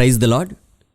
Praise the lord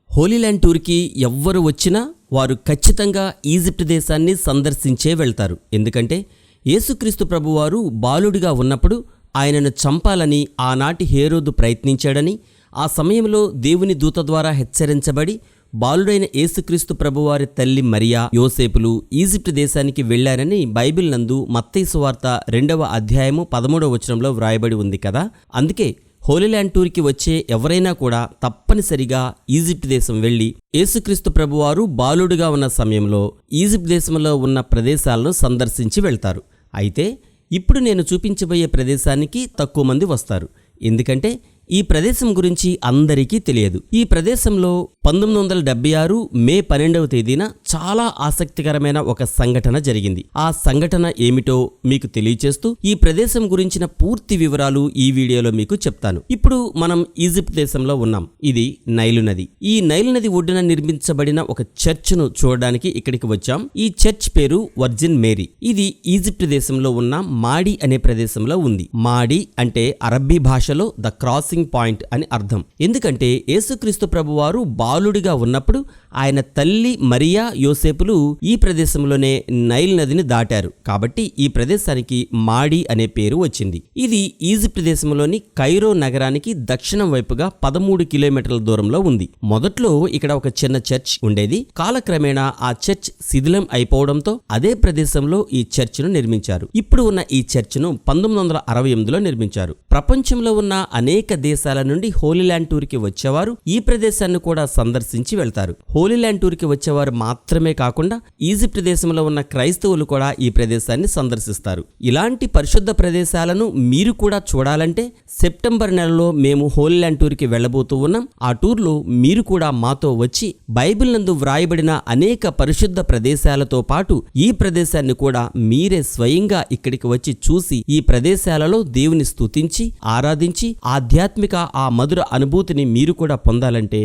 Holy Land టూర్కి ఎవ్వరు వచ్చినా వారు ఖచ్చితంగా ఈజిప్ట్ దేశాన్ని సందర్శించే వెళ్తారు. ఎందుకంటే యేసుక్రీస్తు ప్రభువారు బాలుడిగా ఉన్నప్పుడు ఆయనను చంపాలని ఆనాటి హేరోదు ప్రయత్నించాడని ఆ సమయంలో దేవుని దూత ద్వారా హెచ్చరించబడి బాలుడైన యేసుక్రీస్తు ప్రభువారి తల్లి మరియా యోసేపులు ఈజిప్ట్ దేశానికి వెళ్ళారని బైబిల్ నందు మత్తైసు వార్త రెండవ అధ్యాయము పదమూడవ వచనంలో వ్రాయబడి ఉంది కదా. అందుకే హోలీల్యాండ్ టూర్కి వచ్చే ఎవరైనా కూడా తప్పనిసరిగా ఈజిప్ట్ దేశం వెళ్ళి యేసుక్రీస్తు ప్రభువారు బాలుడుగా ఉన్న సమయంలో ఈజిప్ట్ దేశంలో ఉన్న ప్రదేశాలను సందర్శించి వెళ్తారు. అయితే ఇప్పుడు నేను చూపించబోయే ప్రదేశానికి తక్కువ మంది వస్తారు. ఎందుకంటే ఈ ప్రదేశం గురించి అందరికీ తెలియదు. ఈ ప్రదేశంలో పంతొమ్మిది వందల డెబ్బై ఆరు మే పన్నెండవ తేదీన చాలా ఆసక్తికరమైన ఒక సంఘటన జరిగింది. ఆ సంఘటన ఏమిటో మీకు తెలియచేస్తూ ఈ ప్రదేశం గురించిన పూర్తి వివరాలు ఈ వీడియోలో మీకు చెప్తాను. ఇప్పుడు మనం ఈజిప్ట్ దేశంలో ఉన్నాం. ఇది నైలు నది. ఈ నైలు నది ఒడ్డున నిర్మించబడిన ఒక చర్చ్ను చూడడానికి ఇక్కడికి వచ్చాం. ఈ చర్చ్ పేరు వర్జిన్ మేరీ. ఇది ఈజిప్ట్ దేశంలో ఉన్న మాడి అనే ప్రదేశంలో ఉంది. మాడి అంటే అరబ్బీ భాషలో ద క్రాసింగ్ పాయింట్ అని అర్థం. ఎందుకంటే యేసుక్రీస్తు ప్రభువారు బాలుడిగా ఉన్నప్పుడు ఆయన తల్లి మరియా యోసేపులు ఈ ప్రదేశంలోనే నైల్ నదిని దాటారు. కాబట్టి ఈ ప్రదేశానికి మాడి అనే పేరు వచ్చింది. ఇది ఈజిప్ట్ దేశంలోని కైరో నగరానికి దక్షిణం వైపుగా పదమూడు కిలోమీటర్ల దూరంలో ఉంది. మొదట్లో ఇక్కడ ఒక చిన్న చర్చ్ ఉండేది. కాలక్రమేణా ఆ చర్చ్ శిథిలం అయిపోవడంతో అదే ప్రదేశంలో ఈ చర్చ్ను నిర్మించారు. ఇప్పుడు ఉన్న ఈ చర్చ్ను పంతొమ్మిది వందల అరవై ఎనిమిదిలో నిర్మించారు. ప్రపంచంలో ఉన్న అనేక దేశాల నుండి హోలీల్యాండ్ టూర్కి వచ్చేవారు ఈ ప్రదేశాన్ని కూడా సందర్శించి వెళ్తారు. హోలీల్యాండ్ టూర్కి వచ్చేవారు మాత్రమే కాకుండా ఈజిప్ట్ దేశంలో ఉన్న క్రైస్తవులు కూడా ఈ ప్రదేశాన్ని సందర్శిస్తారు. ఇలాంటి పరిశుద్ధ ప్రదేశాలను మీరు కూడా చూడాలంటే సెప్టెంబర్ నెలలో మేము హోలీల్యాండ్ టూర్కి వెళ్ళబోతూ ఉన్నాం. ఆ టూర్లో మీరు కూడా మాతో వచ్చి బైబిల్ నందు వ్రాయబడిన అనేక పరిశుద్ధ ప్రదేశాలతో పాటు ఈ ప్రదేశాన్ని కూడా మీరే స్వయంగా ఇక్కడికి వచ్చి చూసి ఈ ప్రదేశాలలో దేవుని స్తుతించి ఆరాధించి ఆధ్యాత్మిక ఆ మధుర అనుభూతిని మీరు కూడా పొందాలంటే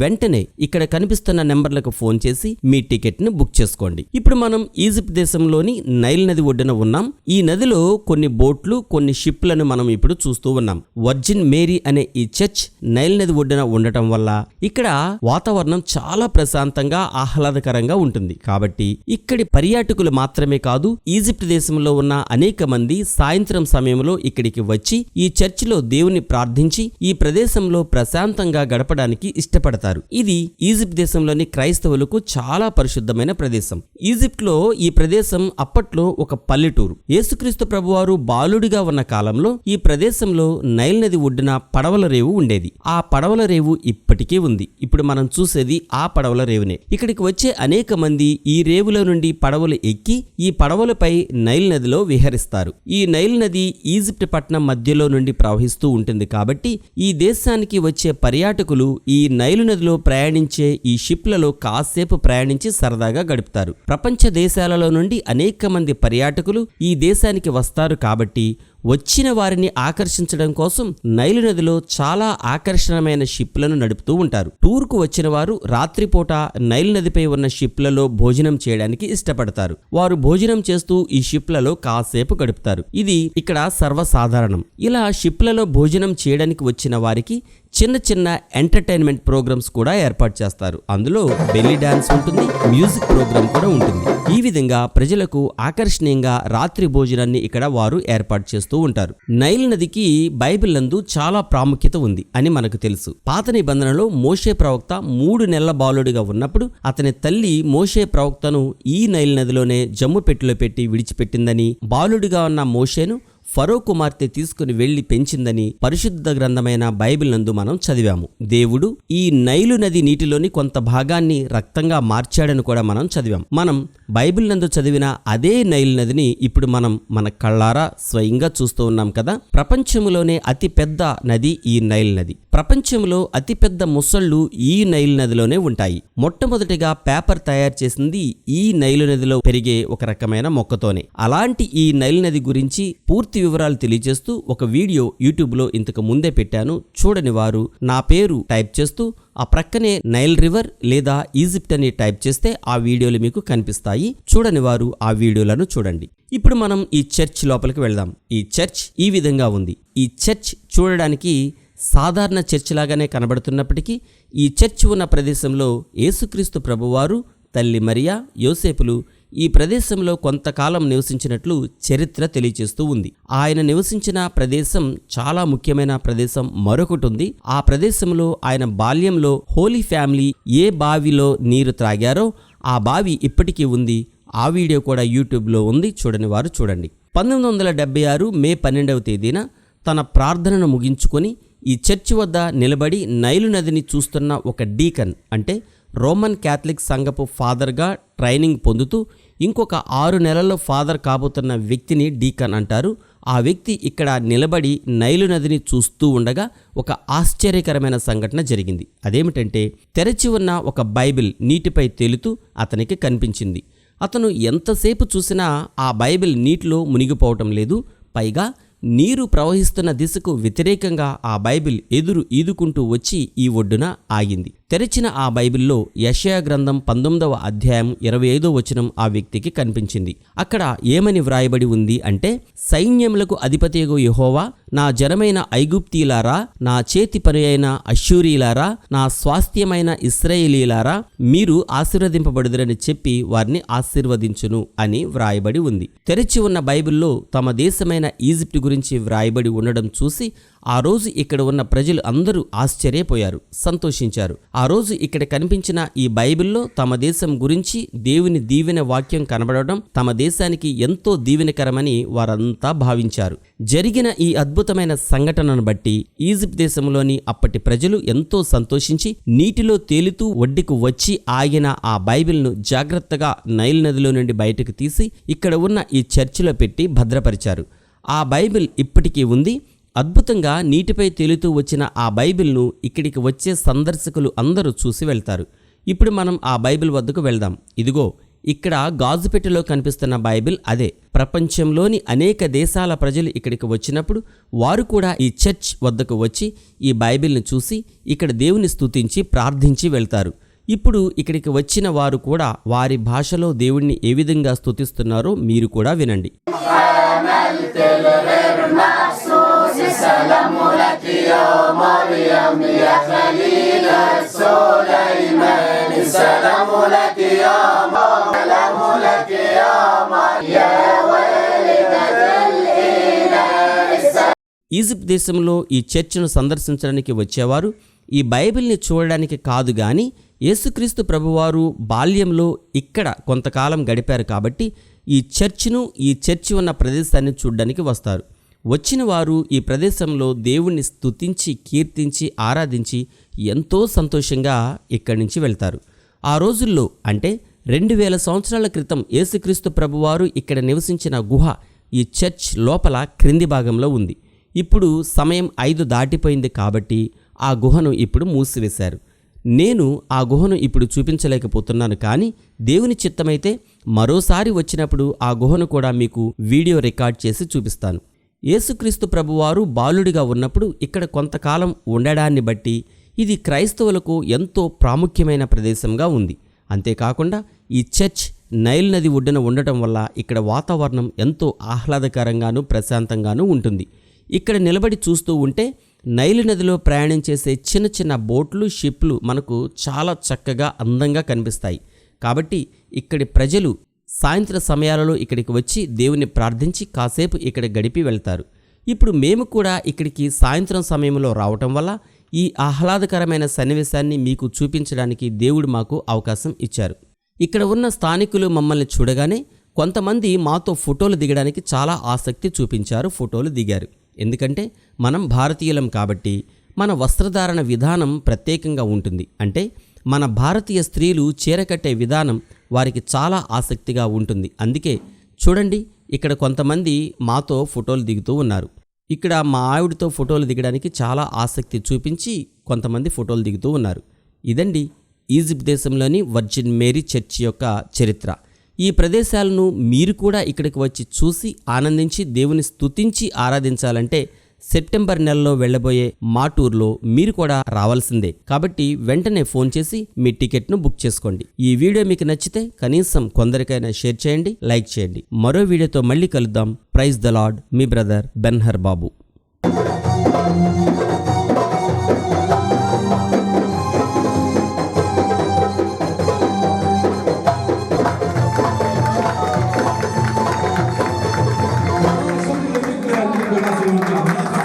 వెంటనే ఇక్కడ కనిపిస్తున్న నెంబర్లకు ఫోన్ చేసి మీ టికెట్ను బుక్ చేసుకోండి. ఇప్పుడు మనం ఈజిప్ట్ దేశంలోని నైల్ నది ఒడ్డున ఉన్నాం. ఈ నదిలో కొన్ని బోట్లు కొన్ని షిప్లను మనం ఇప్పుడు చూస్తూ ఉన్నాం. వర్జిన్ మేరీ అనే ఈ చర్చ్ నైల్ నది ఒడ్డున ఉండటం వల్ల ఇక్కడ వాతావరణం చాలా ప్రశాంతంగా ఆహ్లాదకరంగా ఉంటుంది. కాబట్టి ఇక్కడి పర్యాటకులు మాత్రమే కాదు ఈజిప్ట్ దేశంలో ఉన్న అనేక మంది సాయంత్రం సమయంలో ఇక్కడికి వచ్చి ఈ చర్చిలో దేవుని ప్రార్థించి ఈ ప్రదేశంలో ప్రశాంతంగా గడపడానికి ఇష్టపడతారు. ఇది ఈజిప్ట్ దేశంలోని క్రైస్తవులకు చాలా పరిశుద్ధమైన ప్రదేశం. ఈజిప్ట్లో ఈ ప్రదేశం అప్పట్లో ఒక పల్లెటూరు. యేసుక్రీస్తు ప్రభువారు బాలుడిగా ఉన్న కాలంలో ఈ ప్రదేశంలో నైల్ నది ఒడ్డున పడవల రేవు ఉండేది. ఆ పడవల రేవు ఇప్పటికీ ఉంది. ఇప్పుడు మనం చూసేది ఆ పడవల రేవునే. ఇక్కడికి వచ్చే అనేక మంది ఈ రేవులో నుండి పడవలు ఎక్కి ఈ పడవలపై నైల్ నదిలో విహరిస్తారు. ఈ నైల్ నది ఈజిప్ట్ పట్టణం మధ్యలో నుండి ప్రవహిస్తూ ఉంటుంది కాబట్టి ఈ దేశానికి వచ్చే పర్యాటకులు ఈ నైలు నదిలో ప్రయాణించే ఈ షిప్లలో కాసేపు ప్రయాణించి సరదాగా గడుపుతారు. ప్రపంచ దేశాలలో నుండి అనేక మంది పర్యాటకులు ఈ దేశానికి వస్తారు కాబట్టి వచ్చిన వారిని ఆకర్షించడం కోసం నైలు నదిలో చాలా ఆకర్షణమైన షిప్లను నడుపుతూ ఉంటారు. టూర్కు వచ్చిన వారు రాత్రిపూట నైలు నదిపై ఉన్న షిప్లలో భోజనం చేయడానికి ఇష్టపడతారు. వారు భోజనం చేస్తూ ఈ షిప్లలో కాసేపు గడుపుతారు. ఇది ఇక్కడ సర్వసాధారణం. ఇలా షిప్లలో భోజనం చేయడానికి వచ్చిన వారికి చిన్న చిన్న ఎంటర్టైన్మెంట్ ప్రోగ్రామ్స్ కూడా ఏర్పాటు చేస్తారు. అందులో బెల్లీ డాన్స్ ఉంటుంది మ్యూజిక్ ప్రోగ్రామ్ కూడా ఉంటుంది. ఈ విధంగా ప్రజలకు ఆకర్షణీయంగా రాత్రి భోజనాన్ని ఇక్కడ వారు ఏర్పాటు చేస్తూ ఉంటారు. నైల్ నదికి బైబిల్ నందు చాలా ప్రాముఖ్యత ఉంది అని మనకు తెలుసు. పాత నిబంధనలో మోషే ప్రవక్త మూడు నెలల బాలుడిగా ఉన్నప్పుడు అతని తల్లి మోషే ప్రవక్తను ఈ నైల్ నదిలోనే జమ్ము పెట్టెలో పెట్టి విడిచిపెట్టిందని బాలుడిగా ఉన్న మోషేను ఫరో కుమార్తె తీసుకుని వెళ్ళి పెంచిందని పరిశుద్ధ గ్రంథమైన బైబిల్ నందు మనం చదివాము. దేవుడు ఈ నైలు నది నీటిలోని కొంత భాగాన్ని రక్తంగా మార్చాడని కూడా మనం చదివాం. మనం బైబిల్ నందు చదివిన అదే నైల్ నదిని ఇప్పుడు మనం మన కళ్ళారా స్వయంగా చూస్తూ ఉన్నాం కదా? ప్రపంచంలోనే అతి పెద్ద నది ఈ నైల్ నది. ప్రపంచంలో అతిపెద్ద ముసళ్ళు ఈ నైల్ నదిలోనే ఉంటాయి. మొట్టమొదటిగా పేపర్ తయారు చేసింది ఈ నైలు నదిలో పెరిగే ఒక రకమైన మొక్కతోనే. అలాంటి ఈ నైల్ నది గురించి పూర్తి వివరాలు తెలియజేస్తూ ఒక వీడియో యూట్యూబ్లో ఇంతకు ముందే పెట్టాను. చూడని వారు నా పేరు టైప్ చేస్తూ ఆ ప్రక్కనే నైల్ రివర్ లేదా ఈజిప్ట్ అని టైప్ చేస్తే ఆ వీడియోలు మీకు కనిపిస్తాయి. చూడని వారు ఆ వీడియోలను చూడండి. ఇప్పుడు మనం ఈ చర్చ్ లోపలికి వెళ్దాం. ఈ చర్చ్ ఈ విధంగా ఉంది. ఈ చర్చ్ చూడడానికి సాధారణ చర్చిలాగానే కనబడుతున్నప్పటికీ ఈ చర్చ్ ఉన్న ప్రదేశంలో యేసుక్రీస్తు ప్రభువారు తల్లి మరియా యోసేపులు ఈ ప్రదేశంలో కొంతకాలం నివసించినట్లు చరిత్ర తెలియచేస్తూ ఉంది. ఆయన నివసించిన ప్రదేశం చాలా ముఖ్యమైన ప్రదేశం మరొకటి ఉంది ఆ ప్రదేశంలో ఆయన బాల్యంలో హోలీ ఫ్యామిలీ ఏ బావిలో నీరు త్రాగారో ఆ బావి ఇప్పటికీ ఉంది. ఆ వీడియో కూడా యూట్యూబ్లో ఉంది. చూడని వారు చూడండి. పంతొమ్మిది వందల డెబ్బై ఆరు మే పన్నెండవ తేదీన తన ప్రార్థనను ముగించుకొని ఈ చర్చి వద్ద నిలబడి నైలు నదిని చూస్తున్న ఒక డీకన్ అంటే రోమన్ క్యాథలిక్ సంఘపు ఫాదర్గా ట్రైనింగ్ పొందుతూ ఇంకొక ఆరు నెలల్లో ఫాదర్ కాబోతున్న వ్యక్తిని డీకన్ అంటారు. ఆ వ్యక్తి ఇక్కడ నిలబడి నైలు నదిని చూస్తూ ఉండగా ఒక ఆశ్చర్యకరమైన సంఘటన జరిగింది. అదేమిటంటే తెరచి ఉన్న ఒక బైబిల్ నీటిపై తేలుతూ అతనికి కనిపించింది. అతను ఎంతసేపు చూసినా ఆ బైబిల్ నీటిలో మునిగిపోవటం లేదు. పైగా నీరు ప్రవహిస్తున్న దిశకు వ్యతిరేకంగా ఆ బైబిల్ ఎదురు ఈదుకుంటూ వచ్చి ఈ ఒడ్డున ఆగింది. తెరిచిన ఆ బైబిల్లో యషయా గ్రంథం పంతొమ్మిదవ అధ్యాయం ఇరవై ఐదో వచనం ఆ వ్యక్తికి కనిపించింది. అక్కడ ఏమని వ్రాయబడి ఉంది అంటే సైన్యములకు అధిపతియగు యహోవా నా జనమైన ఐగుప్తీలారా నా చేతి పని అయిన అశ్యూరీలారా నా స్వాస్థ్యమైన ఇస్రాయేలీలారా మీరు ఆశీర్వదింపబడుదరని చెప్పి వారిని ఆశీర్వదించును అని వ్రాయబడి ఉంది. తెరిచి ఉన్న బైబిల్లో తమ దేశమైన ఈజిప్ట్ గురించి వ్రాయబడి ఉండడం చూసి ఆ రోజు ఇక్కడ ఉన్న ప్రజలు అందరూ ఆశ్చర్యపోయారు సంతోషించారు. ఆ రోజు ఇక్కడ కనిపించిన ఈ బైబిల్లో తమ దేశం గురించి దేవుని దీవెన వాక్యం కనబడడం తమ దేశానికి ఎంతో దీవెనకరమని వారంతా భావించారు. జరిగిన ఈ అద్భుతమైన సంఘటనను బట్టి ఈజిప్ట్ దేశంలోని అప్పటి ప్రజలు ఎంతో సంతోషించి నీటిలో తేలుతూ ఒడ్డుకు వచ్చి ఆగిన ఆ బైబిల్ను జాగ్రత్తగా నైల్ నదిలో నుండి బయటకు తీసి ఇక్కడ ఉన్న ఈ చర్చిలో పెట్టి భద్రపరిచారు. ఆ బైబిల్ ఇప్పటికీ ఉంది. అద్భుతంగా నీటిపై తేలుతూ వచ్చిన ఆ బైబిల్ను ఇక్కడికి వచ్చే సందర్శకులు అందరూ చూసి వెళ్తారు. ఇప్పుడు మనం ఆ బైబిల్ వద్దకు వెళ్దాం. ఇదిగో ఇక్కడ గాజుపెట్టెలో కనిపిస్తున్న బైబిల్ అదే. ప్రపంచంలోని అనేక దేశాల ప్రజలు ఇక్కడికి వచ్చినప్పుడు వారు కూడా ఈ చర్చ్ వద్దకు వచ్చి ఈ బైబిల్ని చూసి ఇక్కడ దేవుని స్తుతించి ప్రార్థించి వెళ్తారు. ఇప్పుడు ఇక్కడికి వచ్చిన వారు కూడా వారి భాషలో దేవుణ్ణి ఏ విధంగా స్తుతిస్తున్నారో మీరు కూడా వినండి. ఈజిప్ట్ దేశంలో ఈ చర్చ్ను సందర్శించడానికి వచ్చేవారు. ఈ బైబిల్ని చూడడానికి కాదు గాని యేసుక్రీస్తు ప్రభువారు బాల్యంలో ఇక్కడ కొంతకాలం గడిపారు కాబట్టి ఈ చర్చ్ను ఈ చర్చి ఉన్న ప్రదేశాన్ని చూడడానికి వస్తారు. వచ్చిన వారు ఈ ప్రదేశంలో దేవుణ్ణి స్తుతించి కీర్తించి ఆరాధించి ఎంతో సంతోషంగా ఇక్కడి నుంచి వెళ్తారు. ఆ రోజుల్లో అంటే రెండు వేల సంవత్సరాల క్రితం యేసుక్రీస్తు ప్రభువారు ఇక్కడ నివసించిన గుహ ఈ చర్చ్ లోపల క్రింది భాగంలో ఉంది. ఇప్పుడు సమయం ఐదు దాటిపోయింది కాబట్టి ఆ గుహను ఇప్పుడు మూసివేశారు. నేను ఆ గుహను ఇప్పుడు చూపించలేకపోతున్నాను కానీ దేవుని చిత్తమైతే మరోసారి వచ్చినప్పుడు ఆ గుహను కూడా మీకు వీడియో రికార్డ్ చేసి చూపిస్తాను. యేసుక్రీస్తు ప్రభువారు బాలుడిగా ఉన్నప్పుడు ఇక్కడ కొంతకాలం ఉండడాన్ని బట్టి ఇది క్రైస్తవులకు ఎంతో ప్రాముఖ్యమైన ప్రదేశంగా ఉంది. అంతేకాకుండా ఈ చర్చ్ నైల్ నది ఒడ్డున ఉండటం వల్ల ఇక్కడ వాతావరణం ఎంతో ఆహ్లాదకరంగాను ప్రశాంతంగాను ఉంటుంది. ఇక్కడ నిలబడి చూస్తూ ఉంటే నైలు నదిలో ప్రయాణం చేసే చిన్న చిన్న బోట్లు షిప్లు మనకు చాలా చక్కగా అందంగా కనిపిస్తాయి. కాబట్టి ఇక్కడి ప్రజలు సాయంత్ర సమయాలలో ఇక్కడికి వచ్చి దేవుని ప్రార్థించి కాసేపు ఇక్కడ గడిపి వెళ్తారు. ఇప్పుడు మేము కూడా ఇక్కడికి సాయంత్రం సమయంలో రావటం వల్ల ఈ ఆహ్లాదకరమైన సన్నివేశాన్ని మీకు చూపించడానికి దేవుడు మాకు అవకాశం ఇచ్చారు. ఇక్కడ ఉన్న స్థానికులు మమ్మల్ని చూడగానే కొంతమంది మాతో ఫోటోలు దిగడానికి చాలా ఆసక్తి చూపించారు ఫోటోలు దిగారు. ఎందుకంటే మనం భారతీయులం కాబట్టి మన వస్త్రధారణ విధానం ప్రత్యేకంగా ఉంటుంది. అంటే మన భారతీయ స్త్రీలు చీరకట్టే విధానం వారికి చాలా ఆసక్తిగా ఉంటుంది. అందుకే చూడండి ఇక్కడ కొంతమంది మాతో ఫోటోలు దిగుతూ ఉన్నారు. ఇక్కడ మా ఆవిడతో ఫోటోలు దిగడానికి చాలా ఆసక్తి చూపించి కొంతమంది ఫోటోలు దిగుతూ ఉన్నారు. ఇదండి ఈజిప్ట్ దేశంలోని వర్జిన్ మేరీ చర్చి యొక్క చరిత్ర. ఈ ప్రదేశాలను మీరు కూడా ఇక్కడికి వచ్చి చూసి ఆనందించి దేవుని స్తుతించి ఆరాధించాలంటే సెప్టెంబర్ నెలలో వెళ్ళబోయే మా టూర్లో మీరు కూడా రావాల్సిందే. కాబట్టి వెంటనే ఫోన్ చేసి మీ టికెట్ను బుక్ చేసుకోండి. ఈ వీడియో మీకు నచ్చితే కనీసం కొందరికైనా షేర్ చేయండి లైక్ చేయండి. మరో వీడియోతో మళ్ళీ కలుద్దాం. ప్రైజ్ ద లార్డ్ మీ బ్రదర్ బెన్హర్ బాబు